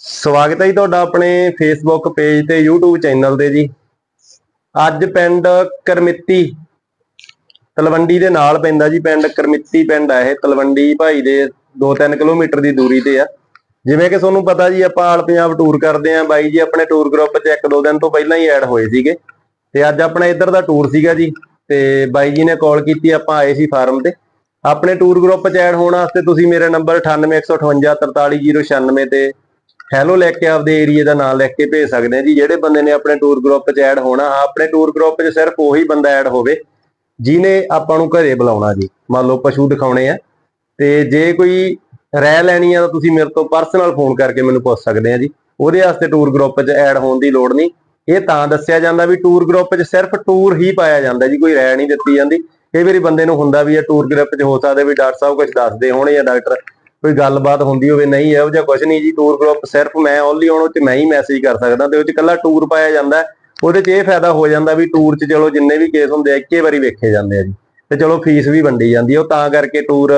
ਸਵਾਗਤ ਹੈ ਜੀ ਤੁਹਾਡਾ ਆਪਣੇ ਫੇਸਬੁੱਕ ਪੇਜ ਤੇ YouTube ਚੈਨਲ ਤੇ ਜੀ। ਅੱਜ ਪਿੰਡ ਕਰਮਿੱਤੀ ਤਲਵੰਡੀ ਦੇ ਨਾਲ ਪੈਂਦਾ ਜੀ, ਪਿੰਡ ਕਰਮਿੱਤੀ ਪਿੰਡ ਆ ਇਹ, ਤਲਵੰਡੀ ਭਾਈ ਦੇ 2-3 ਕਿਲੋਮੀਟਰ ਦੀ ਦੂਰੀ ਤੇ ਆ। ਜਿਵੇਂ ਕਿ ਤੁਹਾਨੂੰ ਪਤਾ ਜੀ, ਆਪਾਂ ਆਲ ਪੰਜਾਬ ਟੂਰ ਕਰਦੇ ਆਂ ਬਾਈ ਜੀ ਆਪਣੇ ਟੂਰ ਗਰੁੱਪ 'ਚ ਇੱਕ ਦੋ ਦਿਨ ਤੋਂ ਪਹਿਲਾਂ ਹੀ ਐਡ ਹੋਏ ਸੀਗੇ। ਤੇ ਅੱਜ ਆਪਣਾ ਇੱਧਰ ਦਾ ਟੂਰ ਸੀਗਾ ਜੀ, ਤੇ ਬਾਈ ਜੀ ਨੇ ਕਾਲ ਕੀਤੀ, ਆਪਾਂ ਆਏ ਸੀ ਫਾਰਮ ਤੇ। ਆਪਣੇ ਟੂਰ ਗਰੁੱਪ 'ਚ ਐਡ ਹੋਣ ਵਾਸਤੇ ਤੁਸੀਂ ਮੇਰਾ ਨੰਬਰ 9815843096 ਤੇ ਹੈਲੋ ਲਿਖ ਕੇ ਆਪਦੇ ਏਰੀਆ ਦਾ ਨਾਮ ਲਿਖ ਕੇ ਭੇਜ ਸਕਦੇ ਆ ਜੀ। ਜਿਹੜੇ ਬੰਦੇ ਨੇ ਆਪਣੇ ਟੂਰ ਗਰੁੱਪ 'ਚ ਐਡ ਹੋਣਾ ਆਪਣੇ ਟੂਰ ਗਰੁੱਪ 'ਚ ਸਿਰਫ ਉਹੀ ਬੰਦਾ ਐਡ ਹੋਵੇ ਜਿਨੇ ਆਪਾਂ ਨੂੰ ਘਰੇ ਬੁਲਾਉਣਾ ਜੀ। ਮੰਨ ਲਓ ਪਸ਼ੂ ਦਿਖਾਉਣੇ ਆ, ਤੇ ਜੇ ਕੋਈ ਰਾਇ ਲੈਣੀ ਆ ਤਾਂ ਤੁਸੀਂ ਮੇਰੇ ਤੋਂ ਪਰਸਨਲ ਫੋਨ ਕਰਕੇ ਮੈਨੂੰ ਪੁੱਛ ਸਕਦੇ ਆ ਜੀ। ਉਹਦੇ ਵਾਸਤੇ ਟੂਰ ਗਰੁੱਪ 'ਚ ਐਡ ਹੋਣ ਦੀ ਲੋੜ ਨਹੀਂ। ਇਹ ਤਾਂ ਦੱਸਿਆ ਜਾਂਦਾ ਵੀ ਟੂਰ ਗਰੁੱਪ 'ਚ ਸਿਰਫ ਟੂਰ ਹੀ ਪਾਇਆ ਜਾਂਦਾ ਜੀ, ਕੋਈ ਰਹਿ ਨਹੀਂ ਦਿੱਤੀ ਜਾਂਦੀ। ਕਈ ਵਾਰੀ ਬੰਦੇ ਨੂੰ ਹੁੰਦਾ ਵੀ ਇਹ ਟੂਰ ਗਰੁੱਪ 'ਚ ਹੋ ਸਕਦਾ ਵੀ ਡਾਕਟਰ ਸਾਹਿਬ ਕੁਝ ਦੱਸਦੇ ਹੋਣ ਜਾਂ ਡਾਕਟਰ ਕੋਈ ਗੱਲਬਾਤ ਹੁੰਦੀ ਹੋਵੇ, ਨਹੀਂ, ਇਹੋ ਜਿਹਾ ਕੁਝ ਨਹੀਂ ਜੀ ਟੂਰ ਗਰੁੱਪ ਸਿਰਫ ਮੈਂ ਓਨਲੀ ਉਹਨੂੰ ਚ ਮੈਂ ਹੀ ਮੈਸੇਜ ਕਰ ਸਕਦਾ, ਤੇ ਉਹ ਚ ਇਕੱਲਾ ਟੂਰ ਪਾਇਆ ਜਾਂਦਾ, ਉਹਦੇ ਚ ਇਹ ਫਾਇਦਾ ਹੋ ਜਾਂਦਾ ਵੀ ਟੂਰ ਚ ਚਲੋ ਜਿੰਨੇ ਵੀ ਕੇਸ ਹੁੰਦੇ ਆ, ਇੱਕੇ ਵਾਰੀ ਵੇਖੇ ਜਾਂਦੇ ਆ ਜੀ, ਤੇ ਚਲੋ ਫੀਸ ਵੀ ਵੰਡੀ ਜਾਂਦੀ ਆ, ਉਹ ਤਾਂ ਕਰਕੇ ਟੂਰ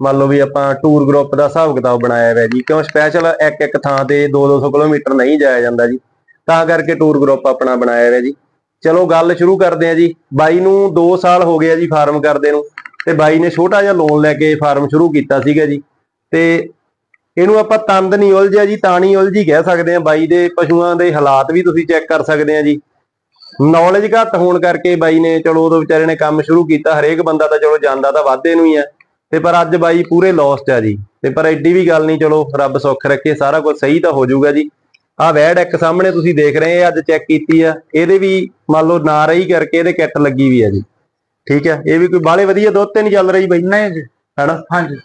ਮੰਨ ਲਓ ਵੀ ਆਪਾਂ ਟੂਰ ਗਰੁੱਪ ਦਾ ਹਿਸਾਬ ਕਿਤਾਬ ਬਣਾਇਆ ਹੋਇਆ ਜੀ, ਕਿਉਂ ਸਪੈਸ਼ਲ ਇੱਕ ਇੱਕ ਥਾਂ ਤੇ 2-200 ਕਿਲੋਮੀਟਰ ਨਹੀਂ ਜਾਇਆ ਜਾਂਦਾ ਜੀ, ਤਾਂ ਕਰਕੇ ਟੂਰ ਗਰੁੱਪ ਆਪਣਾ ਬਣਾਇਆ ਹੋਇਆ ਜੀ, ਚਲੋ ਗੱਲ ਸ਼ੁਰੂ ਕਰਦੇ ਆ ਜੀ, ਬਾਈ ਨੂੰ 2 ਸਾਲ ਹੋ ਗਏ ਆ ਜੀ ਫਾਰਮ ਕਰਦੇ ਨੂੰ, ਤੇ ਬਾਈ ਨੇ ਛੋਟਾ ਜਿਹਾ ਲੋਨ ਲੈ ਕੇ ਫਾਰਮ ਸ਼ੁਰੂ ਕੀਤਾ ਸੀਗਾ ਜੀ ਤੇ ਇਹਨੂੰ ਆਪਾਂ ਤੰਦ ਨਹੀਂ ਉਲਝਿਆ ਜੀ ਤਾਣੀ ਉਲਝੀ ਕਹਿ ਸਕਦੇ ਆ ਬਾਈ ਦੇ ਪਸ਼ੂਆਂ ਦੇ ਹਾਲਾਤ ਵੀ ਤੁਸੀਂ ਚੈੱਕ ਕਰ ਸਕਦੇ ਆ ਜੀ। ਨੌਲੇਜ ਘੱਟ ਹੋਣ ਕਰਕੇ ਬਾਈ ਨੇ ਚਲੋ ਉਦੋਂ ਵਿਚਾਰੇ ਨੇ ਕੰਮ ਸ਼ੁਰੂ ਕੀਤਾ ਹਰੇਕ ਬੰਦਾ ਤਾਂ ਚਲੋ ਜਾਂਦਾ ਤਾਂ ਵਾਧੇ ਨੂੰ ਹੀ ਆ। ਤੇ ਪਰ ਅੱਜ ਬਾਈ ਪੂਰੇ ਲੌਸਟ ਆ ਜੀ। ਤੇ ਪਰ ਐਡੀ ਵੀ ਗੱਲ ਨਹੀਂ ਚਲੋ ਰੱਬ ਸੁੱਖ ਰੱਖੇ ਸਾਰਾ ਕੁਝ ਸਹੀ ਤਾਂ ਹੋ ਜਾਊਗਾ ਜੀ। ਆਹ ਵੈੜ ਇੱਕ ਸਾਹਮਣੇ ਤੁਸੀਂ ਦੇਖ ਰਹੇ ਆ ਅੱਜ ਚੈੱਕ ਕੀਤੀ ਆ। ਇਹਦੇ ਵੀ ਮੰਨ ਲਓ ਨਾ ਰਹੀ ਕਰਕੇ ਇਹਦੇ ਕਿੱਟ ਲੱਗੀ ਵੀ ਆ ਜੀ। ਠੀਕ ਹੈ ਇਹ ਵੀ ਕੋਈ ਬਾਲੇ ਵਧੀਆ ਦੁੱਧ ਤੇ ਨਹੀਂ ਚੱਲ ਰਹੀ ਬਾਈ? ਨਹੀਂ ਜੀ। ਹੈਨਾ? ਹਾਂਜੀ।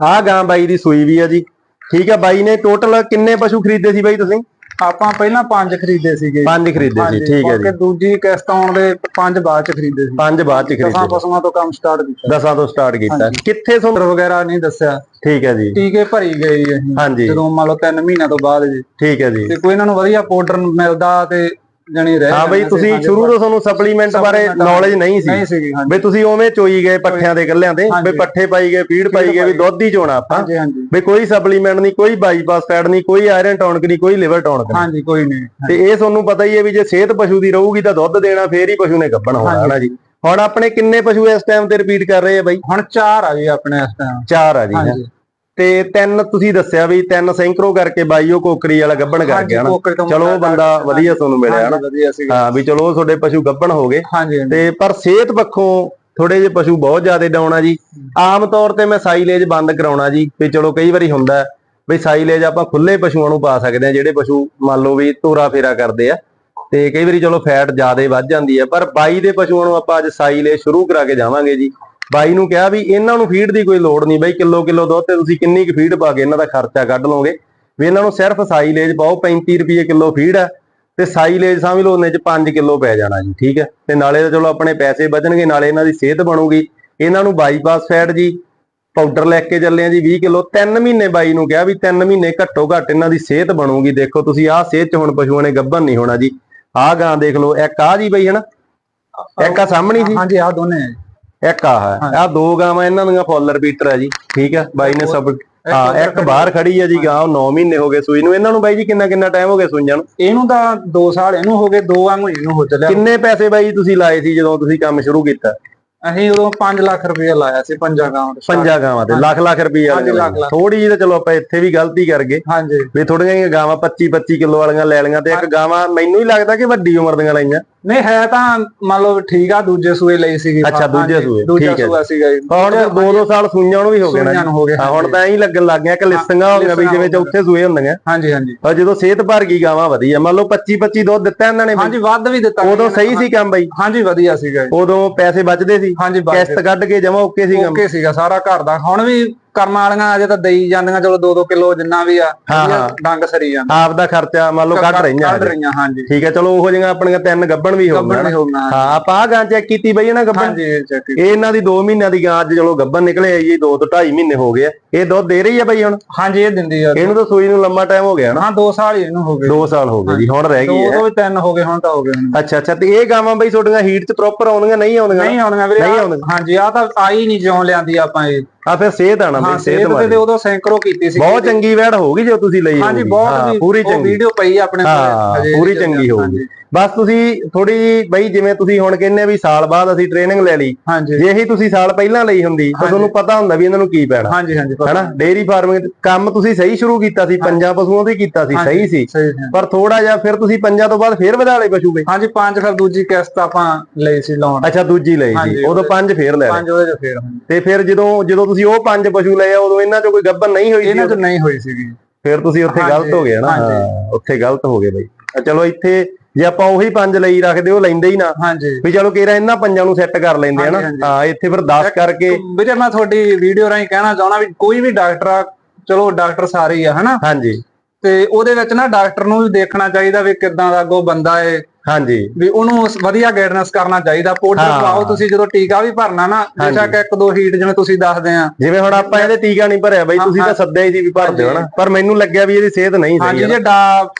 ਆਹ ਗਾਂ ਬਾਈ ਦੀ ਸੂਈ ਵੀ ਆ ਜੀ। ਠੀਕ ਆ ਬਾਈ ਨੇ ਟੋਟਲ ਕਿੰਨੇ ਪਸ਼ੂ ਖਰੀਦੇ ਸੀ ਬਾਈ ਤੁਸੀਂ? ਆਪਾਂ ਪਹਿਲਾਂ ਪੰਜ ਖਰੀਦੇ ਸੀਗੇ ਜੀ। ਪੰਜ ਖਰੀਦੇ ਸੀ ਠੀਕ ਹੈ ਮੁੜ ਕੇ ਜੀ ਦੂਜੀ ਕਿਸ਼ਤ ਆਉਣ ਦੇ ਪੰਜ ਬਾਅਦ ਚ ਖਰੀਦੇ ਸੀ। ਪੰਜ ਬਾਅਦ ਚ ਦਸਾਂ ਖਰੀਦੇ ਪਸ਼ੂਆਂ ਤੋਂ ਕੰਮ ਸਟਾਰਟ ਕੀਤਾ। ਦਸਾਂ ਤੋਂ ਸਟਾਰਟ ਕੀਤਾ। ਕਿੱਥੇ ਤੁਹਾਨੂੰ ਵਗੈਰਾ ਨਹੀਂ ਦੱਸਿਆ। ਠੀਕ ਹੈ ਜੀ। ਟੀਕੇ ਭਰੀ ਗਏ ਜੀ ਜਦੋਂ ਮੰਨ ਲਓ 3 ਮਹੀਨਿਆਂ ਤੋਂ ਬਾਅਦ ਜੀ। ਠੀਕ ਹੈ ਜੀ। ਤੇ ਕੋਈ ਇਹਨਾਂ ਨੂੰ ਵਧੀਆ ਪਾਊਡਰ ਮਿਲਦਾ ਤੇ ਜਣੀ ਰਹਿ ਹਾਂ ਬਈ ਤੁਸੀਂ ਸ਼ੁਰੂ ਤੋਂ ਤੁਹਾਨੂੰ ਸਪਲੀਮੈਂਟ ਬਾਰੇ ਨੌਲੇਜ ਨਹੀਂ ਸੀ। ਬਈ ਤੁਸੀਂ ਉਵੇਂ ਚੋਈ ਗਏ ਪੱਠਿਆਂ ਦੇ ਗੱਲਿਆਂ ਹਾਂਜੀ। ਬਈ ਪੱਠੇ ਪਾਈ ਗਏ ਫੀਡ ਪਾਈ ਗਏ ਵੀ ਦੁੱਧ ਹੀ ਚੋਣਾ ਆਪਾਂ। ਬਈ ਕੋਈ ਸਪਲੀਮੈਂਟ ਨਹੀਂ ਕੋਈ ਬਾਈਪਾਸ ਫੈਟ ਨਹੀਂ ਕੋਈ ਆਇਰਨ ਟੌਨਕ ਨਹੀਂ ਕੋਈ ਲਿਵਰ ਟੌਨਕ ਨਹੀਂ। ਹਾਂਜੀ ਕੋਈ ਨਹੀਂ। ਤੇ ਇਹ ਤੁਹਾਨੂੰ ਪਤਾ ਹੀ ਹੈ ਵੀ ਜੇ ਸਿਹਤ ਪਸ਼ੂ ਦੀ ਰਹੂਗੀ ਤਾਂ ਦੁੱਧ ਦੇਣਾ ਫੇਰ ਹੀ ਪਸ਼ੂ ਨੇ ਗੱਭਣ ਹੋਣਾ ਹੈ ਨਾ ਜੀ। ਹੁਣ ਆਪਣੇ ਕਿੰਨੇ ਪਸ਼ੂ ਇਸ ਟਾਈਮ ਤੇ ਰਿਪੀਟ ਕਰ ਰਹੇ ਆ ਬਾਈ? ਹੁਣ ਚਾਰ ਆ ਜੀ ਆਪਣੇ ਇਸ ਟਾਈਮ ਚਾਰ ਆ ਜੀ ਤੇ ਤਿੰਨ ਤੁਸੀਂ ਦੱਸਿਆ ਵੀ ਤਿੰਨ ਸੈਂਕਰੋ ਕਰਕੇ ਬਾਈ ਉਹ ਕੋਕਰੀ ਵਾਲਾ ਗੱਭਣ ਕਰ ਗਿਆ ਨਾ ਤੋਂ ਚਲੋ ਉਹ ਬੰਦਾ ਵਧੀਆ ਤੁਹਾਨੂੰ ਮਿਲਿਆ ਨਾ ਹਾਂ ਵੀ ਚਲੋ ਤੁਹਾਡੇ ਪਸ਼ੂ ਗੱਭਣ ਹੋ ਗਏ। ਤੇ ਪਰ ਸਿਹਤ ਪੱਖੋਂ ਥੋੜੇ ਜਿਹੇ ਪਸ਼ੂ ਬਹੁਤ ਜ਼ਿਆਦਾ ਆ ਜੀ। ਆਮ ਤੌਰ ਤੇ ਮੈਂ ਸਾਈਲੇਜ ਬੰਦ ਕਰਾਉਣਾ ਜੀ ਵੀ ਚਲੋ ਕਈ ਵਾਰੀ ਹੁੰਦਾ ਵੀ ਸਾਈਲੇਜ ਆਪਾਂ ਖੁੱਲੇ ਪਸ਼ੂਆਂ ਨੂੰ ਪਾ ਸਕਦੇ ਆ ਜਿਹੜੇ ਪਸ਼ੂ ਮੰਨ ਲਓ ਵੀ ਤੋਰਾ ਫੇਰਾ ਕਰਦੇ ਆ। ਤੇ ਕਈ ਵਾਰੀ ਚਲੋ ਫੈਟ ਜ਼ਿਆਦਾ ਵੱਧ ਜਾਂਦੀ ਹੈ ਪਰ ਬਾਈ ਦੇ ਪਸ਼ੂਆਂ ਨੂੰ ਆਪਾਂ ਅੱਜ ਸਾਈਲੇਜ ਸ਼ੁਰੂ ਕਰਾ ਕੇ ਜਾਵਾਂਗੇ ਜੀ। ਬਾਈ ਨੂੰ ਕਿਹਾ ਵੀ ਇਹਨਾਂ ਨੂੰ ਫੀਡ ਦੀ ਕੋਈ ਲੋੜ ਨਹੀਂ ਬਾਈ, ਕਿਲੋ ਕਿਲੋ ਦੁੱਧ ਤੇ ਤੁਸੀਂ ਕਿੰਨੀ ਕੁ ਫੀਡ ਪਾ ਕੇ ਇਹਨਾਂ ਦਾ ਖਰਚਾ ਕੱਢ ਲਓਗੇ। ਵੀ ਇਹਨਾਂ ਨੂੰ ਸਿਰਫ ਸਾਈਲੇਜ ਪਾਓ 35 ਰੁਪਏ ਕਿਲੋ ਫੀਡ ਆ ਤੇ ਸਾਈਲੇਜ ਸਮਝ ਲਓ ਉਹਨੇ ਚ 5 ਕਿਲੋ ਪੈ ਜਾਣਾ ਜੀ, ਠੀਕ ਹੈ। ਤੇ ਨਾਲੇ ਤਾਂ ਚਲੋ ਆਪਣੇ ਪੈਸੇ ਬਚਣਗੇ ਨਾਲੇ ਇਹਨਾਂ ਦੀ ਸਿਹਤ ਬਣੂਗੀ। ਇਹਨਾਂ ਨੂੰ ਬਾਈਪਾਸ ਫੈਟ ਜੀ ਪਾਊਡਰ ਲੈ ਕੇ ਚੱਲੇ ਆ ਜੀ 20 ਕਿਲੋ। 3 ਮਹੀਨੇ ਬਾਈ ਨੂੰ ਕਿਹਾ ਵੀ 3 ਮਹੀਨੇ ਘੱਟੋ ਘੱਟ ਇਹਨਾਂ ਦੀ ਸਿਹਤ ਬਣੂਗੀ। ਦੇਖੋ ਤੁਸੀਂ ਆਹ ਸਿਹਤ ਚ ਹੁਣ ਪਸ਼ੂਆਂ ਨੇ ਗੱਭਣ ਨਹੀਂ ਹੋਣਾ ਜੀ। ਆਹ ਗਾਂ ਦੇਖ ਲਓ, ਇੱਕ ਆਹ ਜੀ ਬਈ, ਹਨਾ? ਇੱਕ ਆ ਸਾਹਮਣੀ ਸੀ ਹਾਂਜੀ ਆ ਦੋਨੇ ਇੱਕ ਆਹ ਹੈ। ਆਹ ਦੋ ਗਾਵਾਂ ਇਹਨਾਂ ਦੀਆਂ ਫੁੱਲ ਰਿਪੀਟਰ ਆ ਜੀ। ਠੀਕ ਹੈ? ਬਾਈ ਨੇ ਸਭ ਹਾਂ ਇੱਕ ਬਾਹਰ ਖੜੀ ਆ ਜੀ ਗਾਂ ਉਹ 9 ਮਹੀਨੇ ਹੋ ਗਏ ਸੂਈ ਨੂੰ। ਇਹਨਾਂ ਨੂੰ ਬਾਈ ਜੀ ਕਿੰਨਾ ਕਿੰਨਾ ਟਾਈਮ ਹੋ ਗਿਆ ਸੂਈਆਂ ਨੂੰ? ਇਹਨੂੰ ਤਾਂ 2 ਸਾਲ ਇਹਨੂੰ ਹੋ ਗਏ 2 ਵਾਂਗੂ ਇਹਨੂੰ ਹੋ ਚੱਲਿਆ ਕਿੰਨੇ ਪੈਸੇ ਬਾਈ ਤੁਸੀਂ ਲਾਏ ਸੀ ਜਦੋਂ ਤੁਸੀਂ ਕੰਮ ਸ਼ੁਰੂ ਕੀਤਾ? ਅਸੀਂ ਉਦੋਂ 5 ਲੱਖ ਰੁਪਏ ਲਾਇਆ ਸੀ ਪੰਜਾਂ ਗਾਵਾਂ ਤੇ ਪੰਜਾਂ ਗਾਵਾਂ ਤੇ ਲੱਖ ਲੱਖ ਰੁਪਏ ਲੱਖ। ਥੋੜੀ ਜਿਹੀ ਤਾਂ ਚਲੋ ਆਪਾਂ ਇੱਥੇ ਵੀ ਗਲਤੀ ਕਰ ਗਏ। ਹਾਂਜੀ। ਵੀ ਥੋੜੀਆਂ ਜਿਹੀਆਂ ਗਾਵਾਂ 25 25 ਕਿਲੋ ਵਾਲੀਆਂ ਲੈ ਲਈਆਂ ਤੇ ਇੱਕ ਗਾਵਾਂ ਮੈਨੂੰ ਹੀ ਲੱਗਦਾ ਕਿ ਵੱਡੀ ਉਮਰ ਦੀਆਂ ਲਾਈਆਂ। ਨਹੀਂ ਹੈ ਤਾਂ ਮੰਨ ਲਓ ਠੀਕ ਆ ਦੂਜੇ ਸੂਏ ਲਈ ਸੀਗੀ। ਅੱਛਾ, ਦੂਜੇ ਸੂਏ, ਦੂਜਾ ਠੀਕ ਹੈ। ਸੂਆ ਸੀਗਾ ਜੀ। ਹੁਣ ਦੋ ਦੋ ਸਾਲ ਸੂਈਆਂ ਨੂੰ ਵੀ ਹੋ ਗਏ ਨਾ ਸੂਈਆਂ ਨੂੰ ਹੋ ਗਏ, ਹਾਂ, ਹੁਣ ਤਾਂ ਐਂ ਹੀ ਲੱਗਣ ਲੱਗ ਗਿਆ ਕਿ ਲਿਸਟੀਆਂ ਹੋ ਗਈਆਂ ਵੀ ਜਿਵੇਂ ਚੌਥੇ ਸੂਏ ਹੁੰਦੀਆਂ ਹਾਂਜੀ ਹਾਂਜੀ। ਪਰ ਜਦੋਂ ਸਿਹਤ ਭਰ ਗਈ ਗਾਵਾਂ ਵਧੀਆ ਮੰਨ ਲਓ 25 25 ਦੁੱਧ ਦਿੱਤਾ ਇਹਨਾਂ ਨੇ ਹਾਂਜੀ ਵੱਧ ਵੀ ਦਿੱਤਾ। ਉਦੋਂ ਸਹੀ ਸੀ ਕੰਮ ਬਾਈ। ਹਾਂਜੀ ਵਧੀਆ ਸੀਗਾ ਜੀ। ਉਦੋਂ ਪੈਸੇ ਬਚਦੇ ਸੀ। ਹਾਂਜੀ ਕਿਸ਼ਤ ਕੱਢ ਕੇ ਜਮਾ ਓਕੇ ਸੀ ਕੰਮ। ਓਕੇ ਸੀਗਾ ਸਾਰਾ ਘਰ ਦਾ। ਹੁਣ ਵੀ ਕਰਮਾਂ ਵਾਲੀਆਂ ਅਜੇ ਤਾਂ ਦੇਈ ਜਾਂਦੀਆਂ ਚਲੋ 2-2 ਕਿਲੋ ਜਿੰਨਾ ਵੀ ਆ ਹਾਂ, ਹਾਂ। ਡੰਗ ਸਰੀ ਜਾਂਦਾ। ਆਪ ਦਾ ਖਰਚਾ ਮੰਨ ਲਓ ਕੱਢ ਰਹੀਆਂ ਕੱਢ ਹਜੇ। ਰਹੀਆਂ ਹਾਂਜੀ। ਠੀਕ ਹੈ ਚਲੋ ਉਹੋ ਜਿਹੀਆਂ ਆਪਣੀਆਂ ਤਿੰਨ ਗੱਬਣ ਵੀ ਹੋ ਗੱਬੜ ਗਈਆਂ ਵੀ ਹੋ ਗਈਆਂ ਹਾਂ ਆਪਾਂ ਆ ਗਾਂ ਚੈੱਕ ਕੀਤੀ ਬਈ ਇਹਨਾਂ ਗੱਬਣ। ਹਾਂਜੀ ਚੱਕ ਇਹ ਇਹਨਾਂ ਦੀ 2 ਮਹੀਨਿਆਂ ਦੀ ਗਾਂ ਅੱਜ ਚਲੋ ਗੱਬਣ ਨਿਕਲੇ ਆਈ ਜੀ 2 ਤੋਂ 2.5 ਮਹੀਨੇ ਹੋ ਗਏ ਆ। ਇਹ ਦੁੱਧ ਦੇ ਰਹੀ ਆ ਬਈ ਹੁਣ? ਹਾਂਜੀ ਇਹ ਦਿੰਦੀ ਆ। ਇਹਨੂੰ ਤਾਂ ਸੂਈ ਨੂੰ ਲੰਮਾ ਟਾਈਮ ਹੋ ਗਿਆ ਨਾ। ਹਾਂ 2 ਸਾਲ ਹੀ ਇਹਨੂੰ ਹੋ ਗਏ। 2 ਸਾਲ ਹੋ ਗਏ ਜੀ ਹੁਣ ਰਹਿ ਦੋ ਗਈ ਹੈ। ਤੋਂ ਵੀ ਤਿੰਨ ਹੋ ਗਏ ਹੁਣ ਤਾਂ ਹੋ ਗਏ ਹੁਣ। ਅੱਛਾ ਅੱਛਾ ਤੇ ਇਹ ਗਾਵਾਂ ਬਈ ਤੁਹਾਡੀਆਂ ਹੀਟ 'ਚ ਪ੍ਰੋਪਰ ਆਉਂਦੀਆਂ ਨਹੀਂ ਆਉਂਦੀਆਂ ਨਹੀਂ ਆਉਣੀਆਂ ਵੀਰੇ ਨਹੀਂ ਆਹ- ਆਉਣੀਆਂ। ਹਾਂਜੀ ਆ ਤਾਂ ਆਈ ਨਹੀਂ ਜਿਉਂ ਲਿਆਂਦੀ ਆਪਾਂ ਇਹ। ਆ ਫਿਰ ਸਿਹਤ ਆਣਾ ਬਈ ਸਿਹਤ ਮਾਰੀ ਤੇ ਉਦੋਂ ਸੈਂਕਰੋ ਕੀਤੀ ਸੀ ਬਹੁਤ ਚੰਗੀ ਵੈੜ ਹੋਊਗੀ ਜੋ ਤੁਸੀਂ ਲਈ ਹਾਂਜੀ। ਬਹੁਤ ਪੂਰੀ ਚੰਗੀ। ਵੀਡੀਓ ਪਈ ਆਪਣੇ ਹਜੇ ਪੂਰੀ ਚੰਗੀ ਹੋਊਗੀ। ਬਸ ਤੁਸੀਂ ਥੋੜੀ ਜੀ ਬਈ ਜਿਵੇਂ ਤੁਸੀਂ ਹੁਣ ਕਹਿੰਦੇ ਵੀ ਸਾਲ ਬਾਅਦ ਅਸੀਂ ਟ੍ਰੇਨਿੰਗ ਲੈ ਲਈ ਜੇ ਹੀ ਤੁਸੀਂ ਸਾਲ ਪਹਿਲਾਂ ਲਈ ਹੁੰਦੀ ਤਾਂ। ਤੁਹਾਨੂੰ ਪਤਾ ਹੁੰਦਾ ਵੀ ਇਹਨਾਂ ਨੂੰ ਕੀ ਪੈਣਾ। ਹਾਂਜੀ ਹਾਂਜੀ ਪਤਾ। ਹੈਨਾ? ਡੇਰੀ ਫਾਰਮਿੰਗ ਕੰਮ ਤੁਸੀਂ ਸਹੀ ਸ਼ੁਰੂ ਕੀਤਾ ਸੀ ਪੰਜਾਂ ਪਸ਼ੂਆਂ ਤੋਂ ਕੀਤਾ ਸੀ ਸਹੀ ਸੀ। ਪਰ ਥੋੜਾ ਜਿਹਾ ਫਿਰ ਤੁਸੀਂ ਪੰਜਾਂ ਤੋਂ ਬਾਅਦ ਫੇਰ ਵਧਾ ਲਏ ਪਸ਼ੂ ਬਈ ਹਾਂਜੀ ਪੰਜ ਫਿਰ ਦੂਜੀ ਕਿਸ਼ਤ ਆਪਾਂ ਲਈ ਸੀ ਲੋਨ ਅੱਛਾ ਦੂਜੀ ਲਈ ਸੀ। ਉਦੋਂ ਪੰਜ ਫੇਰ ਲੈ ਲਏ। ਪੰਜ ਉਹਦੇ ਫੇਰ। ਤੇ ਫਿਰ ਜਦੋਂ ਜਦੋਂ ਤੁਸੀਂ ਉਹ ਪੰਜ ਪਸ਼ੂ ਲਏ ਆ ਉਦੋਂ ਇਹਨਾਂ ਚੋਂ ਕੋਈ ਗੱਬਨ ਨਹੀਂ ਹੋਈ ਸੀ ਇਹਨਾਂ ਚ ਨਹੀਂ ਹੋਈ ਸੀਗੀ। ਫਿਰ ਤੁਸੀਂ ਉੱਥੇ ਗਲਤ ਹੋ ਗਏ ਨਾ। ਹਾਂਜੀ। ਹਾਂ, ਉੱਥੇ ਗਲਤ ਹੋ ਗਏ ਬਈ। ਅ ਚਲੋ ਇੱਥੇ ਜੇ ਆਪਾਂ ਉਹੀ ਪੰਜ ਲਈ ਰੱਖਦੇ ਉਹ ਲੈਂਦੇ ਹੀ ਨਾ। ਹਾਂਜੀ। ਵੀ ਚਲੋ ਕਿਹੜਾ ਇਹਨਾਂ ਪੰਜਾਂ ਨੂੰ ਸੈੱਟ ਕਰ ਲੈਂਦੇ ਆ ਨਾ। ਹਾਂਜੀ, ਹਾਂਜੀ। ਹਾਂ ਇੱਥੇ ਫਿਰ 10 ਕਰਕੇ ਵੀਰੇ ਮੈਂ ਤੁਹਾਡੀ ਵੀਡੀਓ ਰਾਹੀਂ ਕਹਿਣਾ ਚਾਹਣਾ ਵੀ ਕੋਈ ਵੀ ਡਾਕਟਰ ਆ ਚਲੋ ਡਾਕਟਰ ਸਾਰੇ ਹੀ ਆ ਹਨਾ? ਹਾਂਜੀ। ਤੇ ਉਹਦੇ ਵਿੱਚ ਨਾ ਡਾਕਟਰ ਨੂੰ ਵੀ ਦੇਖਣਾ ਚਾਹੀਦਾ ਵੀ ਕਿੱਦਾਂ ਦਾ ਅੱਗੋਂ ਬੰਦਾ ਏ। ਹਾਂਜੀ। ਵੀ ਉਹਨੂੰ ਵਧੀਆ ਗਾਈਡੈਂਸ ਕਰਨਾ ਚਾਹੀਦਾ। ਪਾਊਡਰ ਹਾਂ। ਪਾਓ ਤੁਸੀਂ ਜਦੋਂ ਟੀਕਾ ਵੀ ਭਰਨਾ ਨਾ ਬੇਸ਼ੱਕ ਇੱਕ ਦੋ ਹੀਟ ਜਿਵੇਂ ਤੁਸੀਂ ਦੱਸਦੇ ਆ। ਜਿਵੇਂ ਹੁਣ ਆਪਾਂ ਇਹਦੇ ਟੀਕਾ ਨਹੀਂ ਭਰਿਆ ਬਈ ਤੁਸੀਂ ਤਾਂ ਸੱਦਿਆ ਹੀ ਸੀ ਵੀ ਭਰ ਦਿਓ ਨਾ। ਪਰ ਮੈਨੂੰ ਲੱਗਿਆ ਵੀ ਇਹਦੀ ਸਿਹਤ ਨਹੀਂ ਸਹੀ ਹਾਂਜੀ ਹੈ ਜੇ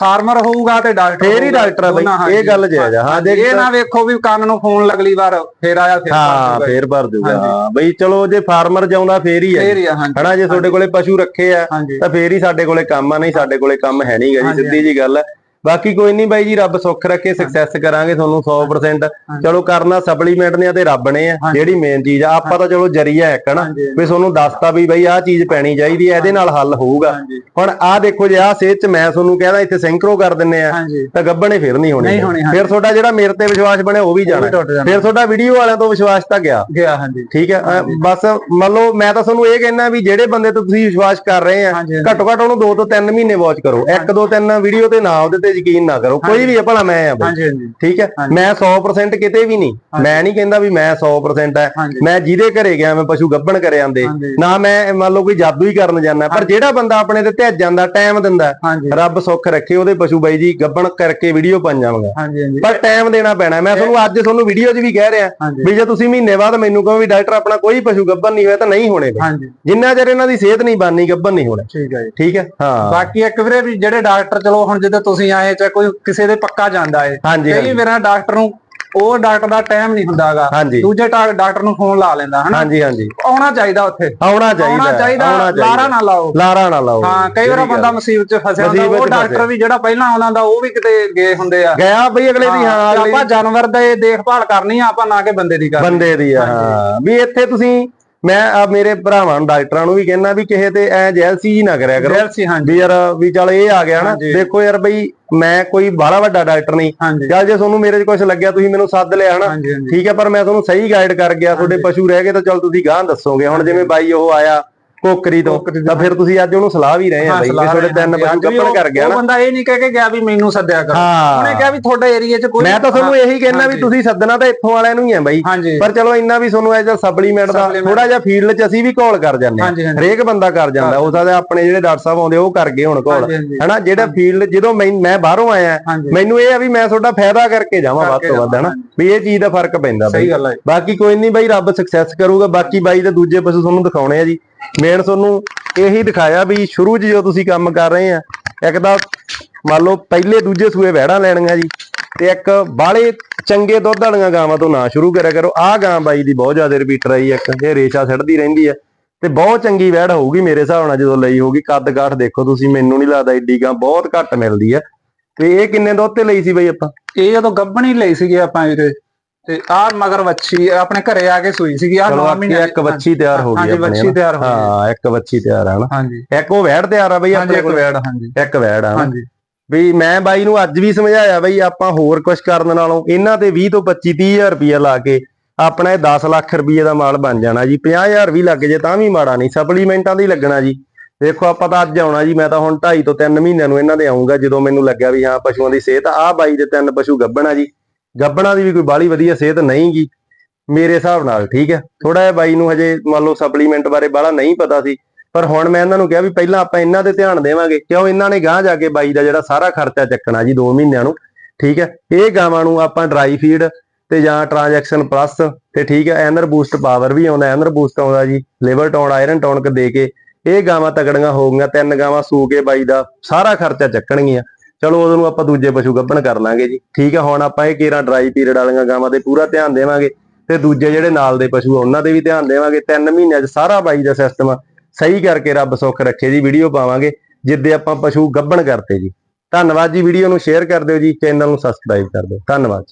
ਫਾਰਮਰ ਹੋਊਗਾ ਤੇ ਡਾਕਟਰ ਫੇਰ ਹੀ ਡਾਕਟਰ ਆ ਬਈ। ਇਹ। ਗੱਲ ਜਾਇਜ਼ ਆ। ਹਾਂ ਦੇਖ ਇਹ ਨਾ ਵੇਖੋ ਵੀ ਕੰਨ ਨੂੰ ਫੋਨ ਅਗਲੀ ਵਾਰ ਫੇਰ ਆਇਆ ਫੇਰ ਹਾਂ। ਫੇਰ ਭਰ ਦੂਗਾ। ਹਾਂ ਬਈ ਚਲੋ ਜੇ ਫਾਰਮਰ ਜਾਉਂਦਾ ਫੇਰ ਹੀ ਹੈ ਫੇਰ ਹੀ ਆ ਹਾਂਜੀ। ਹਨਾ ਜੇ ਤੁਹਾਡੇ ਕੋਲੇ ਪਸ਼ੂ ਰੱਖੇ ਆ ਹਾਂਜੀ। ਤਾਂ ਫੇਰ ਹੀ ਸਾਡੇ ਕੋਲੇ ਕੰਮ ਆ ਨਹੀਂ ਸਾਡੇ ਕੋਲੇ ਕੰਮ ਹੈ ਨਹੀਂਗਾ ਜੀ। ਸਿੱਧੀ ਜੀ ਗੱਲ ਹੈ ਬਾਕੀ ਕੋਈ ਨਹੀਂ ਬਾਈ ਜੀ ਰੱਬ ਸੁੱਖ ਰੱਖੇ ਸਕਸੈਸ ਕਰਾਂਗੇ ਤੁਹਾਨੂੰ 100% ਚਲੋ ਕਰਨਾ ਸਪਲੀਮੈਂਟ ਨੇ ਤੇ ਰੱਬ ਨੇ ਆ ਜਿਹੜੀ ਮੇਨ ਚੀਜ਼ ਆ। ਆਪਾਂ ਤਾਂ ਚਲੋ ਜਰੀਆ ਹਨਾ? ਹਾਂਜੀ। ਵੀ ਤੁਹਾਨੂੰ ਦੱਸਤਾ ਵੀ ਬਈ ਆਹ ਚੀਜ਼ ਪੈਣੀ ਚਾਹੀਦੀ ਹੈ ਇਹਦੇ ਨਾਲ ਹੱਲ ਹੋਊਗਾ। ਹੁਣ ਆਹ ਦੇਖੋ ਜੇ ਆਹ ਚ ਮੈਂ ਤੁਹਾਨੂੰ ਕਹਿੰਦਾ ਇੱਥੇ ਸਿੰਕਰੋ ਕਰ ਦਿੰਨੇ ਆ ਤਾਂ ਗੱਬਣੇ ਫਿਰ ਨਹੀਂ ਹੋਣੇ। ਫਿਰ ਤੁਹਾਡਾ ਜਿਹੜਾ ਮੇਰੇ ਤੇ ਵਿਸ਼ਵਾਸ ਬਣਿਆ ਉਹ ਵੀ ਜਾਣਾ। ਫਿਰ ਤੁਹਾਡਾ ਵੀਡੀਓ ਵਾਲਿਆਂ ਤੋਂ ਵਿਸ਼ਵਾਸ ਤਾਂ ਗਿਆ। ਗਿਆ ਹਾਂਜੀ। ਠੀਕ ਹੈ ਬਸ ਮੰਨ ਲਓ ਮੈਂ ਤਾਂ ਤੁਹਾਨੂੰ ਇਹ ਕਹਿਣਾ ਵੀ ਜਿਹੜੇ ਬੰਦੇ ਤੇ ਤੁਸੀਂ ਵਿਸ਼ਵਾਸ ਕਰ ਰਹੇ ਆ। ਘੱਟੋ ਘੱਟ ਉਹਨੂੰ 2 ਤੋਂ 3 ਮਹੀਨੇ ਵਾਚ ਕਰੋ। ਇੱਕ ਦੋ ਤਿੰਨ ਵੀਡੀਓ ਤੇ ਨਾ ਉਹਦੇ ਤੇ ਯਕੀਨ ਨਾ ਕਰੋ ਕੋਈ ਵੀ ਹੈ ਭਲਾ ਮੈਂ ਆ ਬਈ। ਹਾਂਜੀ ਹਾਂਜੀ। ਠੀਕ ਹੈ ਮੈਂ 100% ਕਿਤੇ ਵੀ ਨਹੀਂ। ਮੈਂ ਨਹੀਂ ਕਹਿੰਦਾ ਵੀ ਮੈਂ 100% ਹੈ। ਮੈਂ ਜਿਹਦੇ ਘਰੇ ਗਿਆ ਮੈਂ ਪਸ਼ੂ ਗੱਭਣ ਕਰੇ ਆਂਦੇ। ਨਾ ਮੈਂ ਮੰਨ ਲਓ ਕੋਈ ਜਾਦੂ ਹੀ ਕਰਨ ਜਾਂਦਾ ਪਰ ਜਿਹੜਾ ਬੰਦਾ ਆਪਣੇ ਤੇ ਧਿਆਨ ਜਾਂਦਾ ਟਾਈਮ ਦਿੰਦਾ ਰੱਬ ਸੁੱਖ ਰੱਖੇ ਉਹਦੇ ਪਸ਼ੂ ਬਾਈ ਜੀ ਗੱਭਣ ਕਰਕੇ ਵੀਡੀਓ ਬਣ ਜਾਵਾਂਗਾ ਪਰ ਟਾਈਮ ਦੇਣਾ ਪੈਣਾ। ਮੈਂ ਤੁਹਾਨੂੰ ਅੱਜ ਤੁਹਾਨੂੰ ਵੀਡੀਓ 'ਚ ਵੀ ਕਹਿ ਰਿਹਾ ਵੀ ਜੇ ਤੁਸੀਂ ਮਹੀਨੇ ਬਾਅਦ ਮੈਨੂੰ ਕਹੋ ਵੀ ਡਾਕਟਰ ਆਪਣਾ ਕੋਈ ਪਸ਼ੂ ਗੱਭਣ ਨਹੀਂ ਹੋਇਆ ਤਾਂ ਨਹੀਂ ਹੋਣੇ ਜਿੰਨਾ ਚਿਰ ਇਹਨਾਂ ਦੀ ਸਿਹਤ ਨਹੀਂ ਬਣਨੀ ਗੱਭਣ ਨਹੀਂ ਹੋਣੇ। ਠੀਕ ਹੈ ਠੀਕ ਹੈ ਹਾਂ। ਬਾਕੀ ਇੱਕ ਵੀਰੇ ਵੀ ਜਿਹੜੇ ਡਾਕਟਰ ਚਲੋ ਹੁਣ ਜਦੋਂ ਤੁਸੀਂ ਆਏ ਚਾਹੇ ਕੋਈ ਕਿਸੇ ਦੇ ਪੱਕਾ ਜਾਂਦਾ ਹਾਂਜੀ ਕਈ ਵਾਰ ਡਾਕਟਰ ਨੂੰ ਉਹ ਡਾਕਟਰ ਦਾ ਟਾਈਮ ਨਹੀਂ ਹੁੰਦਾਗਾ। ਹਾਂਜੀ। ਦੂਜੇ ਡਾ- ਡਾਕਟਰ ਨੂੰ ਫੋਨ ਲਾ ਲੈਂਦਾ ਹਨਾ? ਹਾਂਜੀ ਹਾਂਜੀ। ਆਉਣਾ ਚਾਹੀਦਾ ਉੱਥੇ। ਆਉਣਾ ਚਾਹੀਦਾ ਆਉਣਾ ਹੈ, ਚਾਹੀਦਾ। ਲਾਰਾ ਨਾ ਲਾਓ। ਲਾਰਾ ਨਾ ਲਾਓ। ਹਾਂ ਕਈ ਵਾਰ ਜਿਹੜੀ ਬੰਦਾ ਮੁਸੀਬਤ ਚ ਫਸਿਆ ਹੁੰਦਾ ਮੁਸੀਬਤ ਉਹ ਚ ਡਾਕਟਰ ਵੀ ਜਿਹੜਾ ਪਹਿਲਾਂ ਆਉਂਦਾ ਹੁੰਦਾ ਉਹ ਵੀ ਕਿਤੇ ਗਏ ਹੁੰਦੇ ਆ। ਗਿਆ ਬਈ ਅਗਲੇ ਦੀ ਹਾਂ ਅਗਲੇ ਆਪਾਂ ਜਾਨਵਰ ਦੇ ਦੇਖਭਾਲ ਕਰਨੀ ਆ ਆਪਾਂ ਨਾ ਕਿ ਬੰਦੇ ਦੀ ਕਰਨੀ। ਬੰਦੇ ਦੀ ਆ ਹਾਂ। ਵੀ ਇੱਥੇ ਤੁਸੀਂ ਮੈਂ ਆ ਮੇਰੇ ਭਰਾਵਾਂ ਨੂੰ ਡਾਕਟਰਾਂ ਨੂੰ ਵੀ ਕਹਿੰਦਾ ਵੀ ਕਿਸੇ ਤੇ ਐ ਜੈਲਸੀ ਜੀ ਨਾ ਕਰਿਆ ਕਰੋ। ਜੈਲਸੀ ਹਾਂਜੀ। ਵੀ ਯਾਰ ਵੀ ਚੱਲ ਇਹ ਆ ਗਿਆ ਨਾ। ਦੇਖੋ ਯਾਰ ਬਈ ਮੈਂ ਕੋਈ ਬਾਹਲਾ ਵੱਡਾ ਡਾਕਟਰ ਨਹੀਂ। ਚੱਲ ਜੇ ਤੁਹਾਨੂੰ ਮੇਰੇ 'ਚ ਕੁਝ ਲੱਗਿਆ ਤੁਸੀਂ ਮੈਨੂੰ ਸੱਦ ਲਿਆ ਹਨਾ। ਠੀਕ ਹੈ ਪਰ ਮੈਂ ਤੁਹਾਨੂੰ ਸਹੀ ਗਾਈਡ ਕਰ ਗਿਆ ਤੁਹਾਡੇ ਪਸ਼ੂ ਰਹਿ ਗਏ ਤਾਂ ਚਲ ਤੁਸੀਂ ਗਾਂ ਦੱਸੋਗੇ। ਹੁਣ ਜਿਵੇਂ ਬਾਈ ਉਹ ਆਇਆ ਕੋਕਰੀ ਤੋਂ। ਤੋਂ। ਤਾਂ ਫਿਰ ਤੁਸੀਂ ਅੱਜ ਉਹਨੂੰ ਸਲਾਹ ਵੀ ਰਹੇ ਆ ਬਾਈ ਸਲਾਹ ਤੁਹਾਡੇ ਤਿੰਨ ਪਸ਼ੂ ਗੱਪਣ ਉਹ- ਕਰ ਗਿਆ ਉਹ ਨਾ। ਬੰਦਾ ਇਹ ਨਹੀਂ ਕਹਿ ਕੇ ਗਿਆ ਵੀ ਮੈਨੂੰ ਸੱਦਿਆ ਕਰੋ। ਉਹਨੇ ਕਿਹਾ ਵੀ ਤੁਹਾਡੇ ਏਰੀਆ 'ਚ ਕੋਈ ਮੈਂ ਤਾਂ ਤੁਹਾਨੂੰ ਇਹੀ ਕਹਿਣਾ ਵੀ। ਤੁਸੀਂ ਸੱਦਣਾ ਤਾਂ ਇੱਥੋਂ ਵਾਲਿਆਂ ਨੂੰ ਹੀ ਆ ਬਾਈ। ਪਰ ਚਲੋ ਇੰਨਾ ਵੀ ਤੁਹਾਨੂੰ ਐਜ ਸਪਲੀਮੈਂਟ ਦਾ। ਥੋੜਾ ਜਿਹਾ ਫੀਲਡ 'ਚ ਅਸੀਂ ਵੀ ਕਾਲ ਕਰ ਜਾਂਦੇ। ਹਰੇਕ ਬੰਦਾ ਕਰ ਜਾਂਦਾ। ਹੋ ਸਕਦਾ ਆਪਣੇ ਜਿਹੜੇ ਡਾਕਟਰ ਸਾਹਿਬ ਆਉਂਦੇ ਉਹ ਕਰ ਗਏ ਹੁਣ ਕਾਲ। ਹਨਾ ਜਿਹੜਾ ਫੀਲਡ ਜਦੋਂ ਮੈਂ ਮੈਂ ਬਾਹਰੋਂ ਆਇਆ ਮੈਨੂੰ ਇਹ ਆ ਵੀ ਮੈਂ ਤੁਹਾਡਾ ਫਾਇਦਾ ਕਰਕੇ ਜਾਵਾਂ ਵੱਧ ਤੋਂ ਵੱਧ ਹਨਾ। ਵੀ ਇਹ ਚੀਜ਼ ਦਾ ਫ਼ਰਕ ਪੈਂਦਾ ਬਾਈ। ਸਹੀ ਗੱਲ ਹੈ ਬਾਕੀ ਕੋਈ ਨਹੀਂ ਬਾਈ ਰੱਬ ਸਕਸੈਸ ਕਰੂਗਾ। ਬਾਕੀ ਬਾਈ ਦੇ ਦੂਜੇ ਪਸ਼ੂ ਤੁਹਾਨੂੰ ਦਿਖਾਉਣੇ ਆ ਜੀ। ਮੇਨ ਤੁਹਾਨੂੰ ਇਹੀ ਦਿਖਾਇਆ ਵੀ ਸ਼ੁਰੂ 'ਚ ਜੋ ਤੁਸੀਂ ਕੰਮ ਕਰ ਰਹੇ ਆ, ਇੱਕ ਤਾਂ ਮੰਨ ਲਓ ਪਹਿਲੇ ਦੂਜੇ ਸੂਏ ਵਹਿੜਾਂ ਲੈਣੀਆਂ ਜੀ ਤੇ ਇੱਕ ਬਾਲੇ ਚੰਗੇ ਦੁੱਧ ਵਾਲੀਆਂ ਗਾਵਾਂ ਤੋਂ ਨਾ ਸ਼ੁਰੂ ਕਰਿਆ ਕਰੋ। ਆਹ ਗਾਂ ਬਾਈ ਦੀ ਬਹੁਤ ਜ਼ਿਆਦਾ ਰਿਪੀਟਰ ਆਈ ਇੱਕ ਇਹ ਰੇਸ਼ਾ ਛੱਡਦੀ ਰਹਿੰਦੀ ਹੈ ਤੇ ਬਹੁਤ ਚੰਗੀ ਵਹਿੜ ਹੋਊਗੀ ਮੇਰੇ ਹਿਸਾਬ ਨਾਲ ਜਦੋਂ ਲਈ ਹੋਊਗੀ। ਕੱਦ ਕਾਠ ਦੇਖੋ ਤੁਸੀਂ, ਮੈਨੂੰ ਨਹੀਂ ਲੱਗਦਾ ਏਡੀ ਗਾਂ ਬਹੁਤ ਘੱਟ ਮਿਲਦੀ ਹੈ ਤੇ ਇਹ ਕਿੰਨੇ ਦੁੱਧ ਤੇ ਲਈ ਸੀ ਬਾਈ ਆਪਾਂ? ਇਹ ਜਦੋਂ ਗੱਭਣੀ ਲਈ ਸੀਗੇ ਆਪਾਂ ਵੀਰੇ ਤੇ ਆ ਮਗਰ ਵੱਛੀ ਆਪਣੇ ਘਰੇ ਆ ਕੇ ਸੂਈ ਸੀਗੀ ਆ ਚਲੋ 9 ਅੱਗੇ ਮਹੀਨੇ ਇੱਕ ਵੱਛੀ ਤਿਆਰ ਹੋ ਗਈ ਹਾਂਜੀ ਵੱਛੀ। ਤਿਆਰ ਹੋ ਗਈ। ਹਾਂ ਇੱਕ ਵੱਛੀ ਤਿਆਰ ਆ ਨਾ ਹਾਂਜੀ। ਇੱਕ ਉਹ ਵੈੜ ਤਿਆਰ ਆ ਬਈ ਆਪਣੇ ਕੋਲ? ਵੈੜ ਹਾਂਜੀ। ਇੱਕ ਵੈੜ ਆ। ਹਾਂਜੀ। ਵੀ ਮੈਂ ਬਾਈ ਨੂੰ ਅੱਜ ਵੀ ਸਮਝਾਇਆ ਬਈ ਆਪਾਂ ਹੋਰ ਕੁਝ ਕਰਨ ਨਾਲੋਂ ਇਹਨਾਂ ਤੇ 20 ਤੋਂ 25 30000 ਰੁਪਏ ਲਾ ਕੇ ਆਪਣਾ ਇਹ 10 ਲੱਖ ਰੁਪਏ ਦਾ ਮਾਲ ਬਣ ਜਾਣਾ ਜੀ। 50000 ਵੀ ਲੱਗ ਜੇ ਤਾਂ ਵੀ ਮਾੜਾ ਨਹੀਂ ਸਪਲੀਮੈਂਟਾਂ ਦਾ ਹੀ ਲੱਗਣਾ ਜੀ। ਦੇਖੋ ਆਪਾਂ ਤਾਂ ਅੱਜ ਆਉਣਾ ਜੀ ਮੈਂ ਤਾਂ ਹੁਣ 2.5 ਤੋਂ 3 ਮਹੀਨਿਆਂ ਨੂੰ ਇਹਨਾਂ ਦੇ ਆਉਂਗਾ ਜਦੋਂ ਮੈਨੂੰ ਲੱਗਿਆ ਵੀ ਹਾਂ ਪਸ਼ੂਆਂ ਦੀ ਸਿਹਤ ਆ ਬਾਈ ਦੇ ਤਿੰਨ ਪਸ਼ੂ ਗੱਭਣਾ ਜੀ। ਗੱਭਣਾ ਦੀ ਵੀ ਕੋਈ ਬਾਲੀ ਵਧੀਆ ਸਿਹਤ ਨਹੀਂ ਗੀ ਮੇਰੇ ਹਿਸਾਬ ਨਾਲ, ਠੀਕ ਹੈ? ਥੋੜਾ ਜਿਹਾ ਬਾਈ ਨੂੰ ਹਜੇ ਮੰਨ ਲਓ ਸਪਲੀਮੈਂਟ ਬਾਰੇ ਬਾਲਾ ਨਹੀਂ ਪਤਾ ਸੀ, ਪਰ ਹੁਣ ਮੈਂ ਇਹਨਾਂ ਨੂੰ ਕਿਹਾ ਵੀ ਪਹਿਲਾਂ ਆਪਾਂ ਇਹਨਾਂ ਤੇ ਧਿਆਨ ਦੇਵਾਂਗੇ, ਕਿਉਂ ਇਹਨਾਂ ਨੇ ਗਾਂ ਜਾ ਕੇ ਬਾਈ ਦਾ ਜਿਹੜਾ ਸਾਰਾ ਖਰਚਾ ਚੱਕਣਾ ਜੀ 2 ਮਹੀਨਿਆਂ ਨੂੰ, ਠੀਕ ਹੈ? ਇਹ ਗਾਵਾਂ ਨੂੰ ਆਪਾਂ ਡਰਾਈ ਫੀਡ ਤੇ ਜਾਂ ਟ੍ਰਾਂਜੈਕਸ਼ਨ ਪਲੱਸ ਤੇ ਠੀਕ ਹੈ, ਐਨਰ ਬੂਸਟ ਪਾਵਰ ਵੀ ਆਉਂਦਾ, ਐਨਰ ਬੂਸਟ ਆਉਂਦਾ ਜੀ ਲਿਵਰ ਟੋਨ ਆਇਰਨ ਟੋਨਕ ਦੇ ਕੇ, ਇਹ ਗਾਵਾਂ ਤਗੜੀਆਂ ਹੋ ਗਈਆਂ, ਤਿੰਨ ਗਾਵਾਂ ਸੂ ਕੇ ਬਾਈ ਦਾ ਸਾਰਾ ਖਰਚਾ ਚੱਕਣਗੀਆਂ। ਚਲੋ ਉਦੋਂ ਨੂੰ ਆਪਾਂ ਦੂਜੇ ਪਸ਼ੂ ਗੱਭਣ ਕਰ ਲਾਂਗੇ ਜੀ। ਠੀਕ ਹੈ ਹੁਣ ਆਪਾਂ ਇਹ ਕੇਰਾਂ ਡਰਾਈ ਪੀਰੀਅਡ ਵਾਲੀਆਂ ਗਾਵਾਂ ਤੇ ਪੂਰਾ ਧਿਆਨ ਦੇਵਾਂਗੇ ਤੇ ਦੂਜੇ ਜਿਹੜੇ ਨਾਲ ਦੇ ਪਸ਼ੂ ਆ, ਉਹਨਾਂ ਦੇ ਵੀ ਧਿਆਨ ਦੇਵਾਂਗੇ। 3 ਮਹੀਨਿਆਂ 'ਚ ਸਾਰਾ ਬਾਈ ਦਾ ਸਿਸਟਮ ਸਹੀ ਕਰਕੇ ਰੱਬ ਸੁੱਖ ਰੱਖੇ ਜੀ ਵੀਡੀਓ ਪਾਵਾਂਗੇ ਜਿੱਦੇ ਆਪਾਂ ਪਸ਼ੂ ਗੱਭਣ ਕਰਤੇ ਜੀ। ਧੰਨਵਾਦ ਜੀ ਵੀਡੀਓ ਨੂੰ ਸ਼ੇਅਰ ਕਰ ਦਿਓ ਜੀ ਚੈਨਲ ਨੂੰ ਸਬਸਕ੍ਰਾਈਬ ਕਰ ਦਿਓ। ਧੰਨਵਾਦ